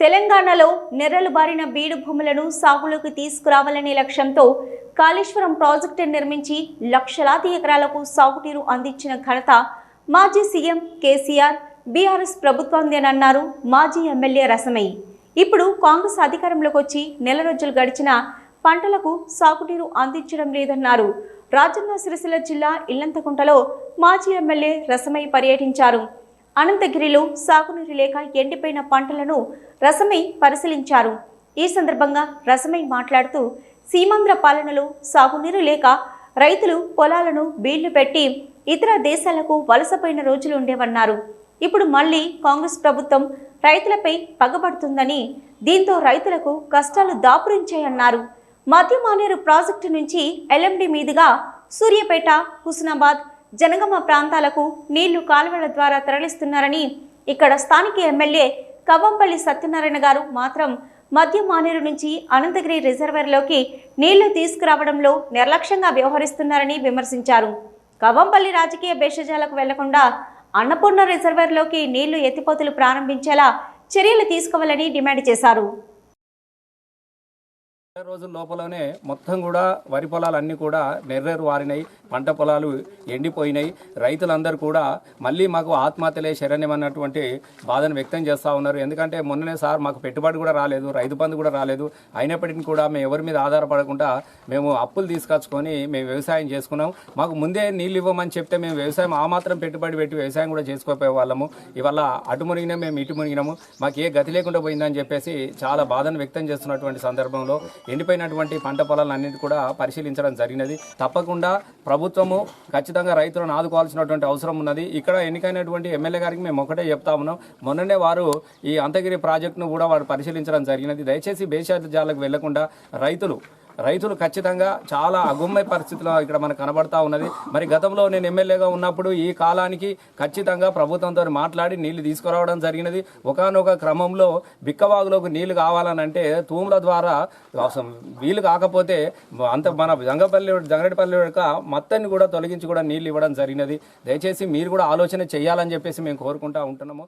తెలంగాణలో నెర్రలు బారిన బీడు భూములను సాగులోకి తీసుకురావాలనే లక్ష్యంతో కాళేశ్వరం ప్రాజెక్టు నిర్మించి లక్షలాది ఎకరాలకు సాగునీరు అందించిన ఘనత మాజీ సీఎం కేసీఆర్ బీఆర్ఎస్ ప్రభుత్వందేనన్నారు మాజీ ఎమ్మెల్యే రసమయ్య. ఇప్పుడు కాంగ్రెస్ అధికారంలోకి వచ్చి నెల రోజులు గడిచిన పంటలకు సాగునీరు అందించడం లేదన్నారు. రాజన్న సిరిసిల్ల జిల్లా ఇల్లంతకుంటలో మాజీ ఎమ్మెల్యే రసమయ్య పర్యటించారు. అనంతగిరిలో సాగునీరు లేక ఎండిపోయిన పంటలను రసమై పరిశీలించారు. ఈ సందర్భంగా రసమై మాట్లాడుతూ సీమాంధ్ర పాలనలో సాగునీరు లేక రైతులు పొలాలను బీళ్ళు పెట్టి ఇతర దేశాలకు వలసపోయిన రోజులు ఉండేవన్నారు. ఇప్పుడు మళ్ళీ కాంగ్రెస్ ప్రభుత్వం రైతులపై పగబడుతుందని దీంతో రైతులకు కష్టాలు దాపురించాయన్నారు. మద్య మానేరు ప్రాజెక్టు నుంచి ఎల్ఎండి మీదుగా సూర్యాపేట హుస్నాబాద్ జనగమ ప్రాంతాలకు నీళ్ళు కాలువల ద్వారా తరలిస్తున్నారని ఇక్కడ స్థానిక ఎమ్మెల్యే కవ్వంపల్లి సత్యనారాయణ గారు మాత్రం మధ్య మానేరు నుంచి అనంతగిరి రిజర్వర్లోకి నీళ్ళు తీసుకురావడంలో నిర్లక్ష్యంగా వ్యవహరిస్తున్నారని విమర్శించారు. కవ్వంపల్లి రాజకీయ భేషజాలకు వెళ్ళకుండా అన్నపూర్ణ రిజర్వర్లోకి నీళ్ళు ఎత్తిపోతులు ప్రారంభించేలా చర్యలు తీసుకోవాలని డిమాండ్ చేశారు. రోజుల లోపలనే మొత్తం కూడా వరి పొలాలు అన్నీ కూడా నెర్రేరు వారినాయి పంట పొలాలు ఎండిపోయినాయి రైతులందరూ కూడా మళ్ళీ మాకు ఆత్మహత్యలే శరణ్యం అన్నటువంటి బాధను వ్యక్తం చేస్తూ ఉన్నారు. ఎందుకంటే మొన్ననే సార్ మాకు పెట్టుబడి కూడా రాలేదు రైతు బంధు కూడా రాలేదు. అయినప్పటికీ కూడా మేము ఎవరి మీద ఆధారపడకుండా మేము అప్పులు తీసుకొచ్చుకొని మేము వ్యవసాయం చేసుకున్నాం. మాకు ముందే నీళ్ళు ఇవ్వమని చెప్తే మేము వ్యవసాయం ఆ మాత్రం పెట్టుబడి పెట్టి వ్యవసాయం కూడా చేసుకోపోయే వాళ్ళము. ఇవాళ అటు మునిగినా మేము ఇటు మునిగినాము. మాకు ఏ గతి లేకుండా పోయిందని చెప్పేసి చాలా బాధను వ్యక్తం చేస్తున్నటువంటి సందర్భంలో ఎండిపోయినటువంటి పంట పొలాలన్నింటి కూడా పరిశీలించడం జరిగినది. తప్పకుండా ప్రభుత్వము ఖచ్చితంగా రైతులను ఆదుకోవాల్సినటువంటి అవసరం ఉన్నది. ఇక్కడ ఎన్నికైనటువంటి ఎమ్మెల్యే గారికి మేము ఒకటే చెప్తా ఉన్నాం. మొన్ననే వారు ఈ అంతగిరి ప్రాజెక్టును కూడా వారు పరిశీలించడం జరిగినది. దయచేసి బేషాజాలకు వెళ్ళకుండా రైతులు రైతులు ఖచ్చితంగా చాలా అగుమ్య పరిస్థితిలో ఇక్కడ మనకు కనబడతా ఉన్నది. మరి గతంలో నేను ఎమ్మెల్యేగా ఉన్నప్పుడు ఈ కాలానికి ఖచ్చితంగా ప్రభుత్వంతో మాట్లాడి నీళ్ళు తీసుకురావడం జరిగినది. ఒకనొక క్రమంలో బిక్కవాగులోకి నీళ్ళు కావాలని అంటే తూముల ద్వారా వీలు కాకపోతే అంత మన జంగపల్లి జంగరెడ్డిపల్లి యొక్క మొత్తాన్ని కూడా తొలగించి కూడా నీళ్ళు ఇవ్వడం జరిగినది. దయచేసి మీరు కూడా ఆలోచన చేయాలని చెప్పేసి మేము కోరుకుంటా ఉంటున్నాము.